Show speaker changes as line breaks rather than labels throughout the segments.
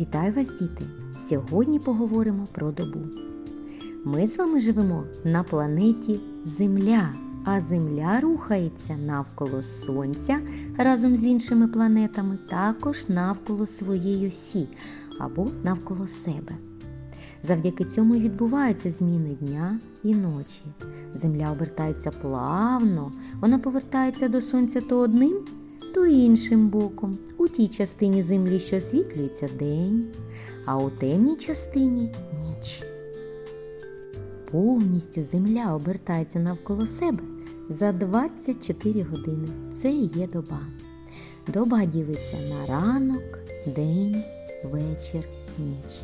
Вітаю вас, діти! Сьогодні поговоримо про добу. Ми з вами живемо на планеті Земля, а Земля рухається навколо Сонця разом з іншими планетами, також навколо своєї осі або навколо себе. Завдяки цьому і відбуваються зміни дня і ночі. Земля обертається плавно, вона повертається до сонця то одним, то іншим боком. У тій частині землі, що освітлюється день, а у темній частині ніч. Повністю земля обертається навколо себе за 24 години. Це і є доба. Доба ділиться на ранок, день, вечір, ніч.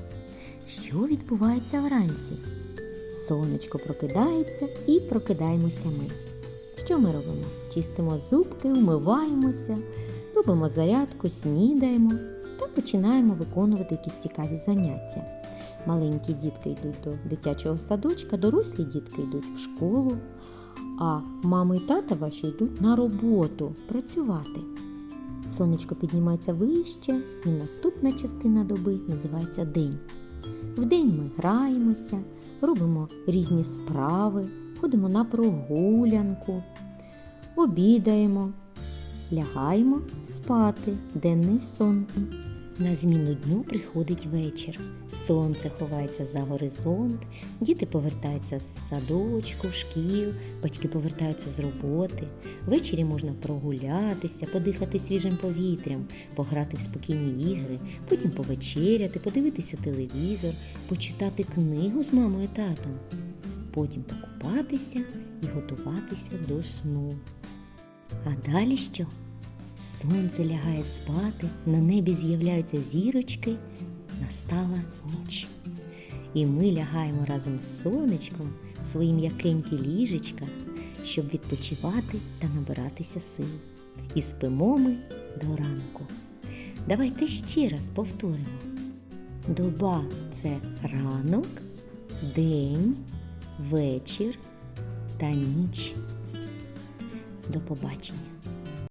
Що відбувається вранці? Сонечко прокидається і прокидаємося ми. Що ми робимо? Чистимо зубки, умиваємося, робимо зарядку, снідаємо та починаємо виконувати якісь цікаві заняття. Маленькі дітки йдуть до дитячого садочка, дорослі дітки йдуть в школу, а мами і тата ваші йдуть на роботу працювати. Сонечко піднімається вище, і наступна частина доби називається день. Вдень ми граємося, робимо різні справи, ходимо на прогулянку, обідаємо, лягаємо спати, денний сон. На зміну дню приходить вечір. Сонце ховається за горизонт, діти повертаються з садочку, шкіл, батьки повертаються з роботи. Ввечері можна прогулятися, подихати свіжим повітрям, пограти в спокійні ігри, потім повечеряти, подивитися телевізор, почитати книгу з мамою і татом, потім покупатися і готуватися до сну. А далі що? Сонце лягає спати, на небі з'являються зірочки, настала ніч. І ми лягаємо разом з сонечком в свої м'якенькі ліжечка, щоб відпочивати та набиратися сил. І спимо ми до ранку. Давайте ще раз повторимо. Доба це ранок, день, вечір та ніч. До побачення.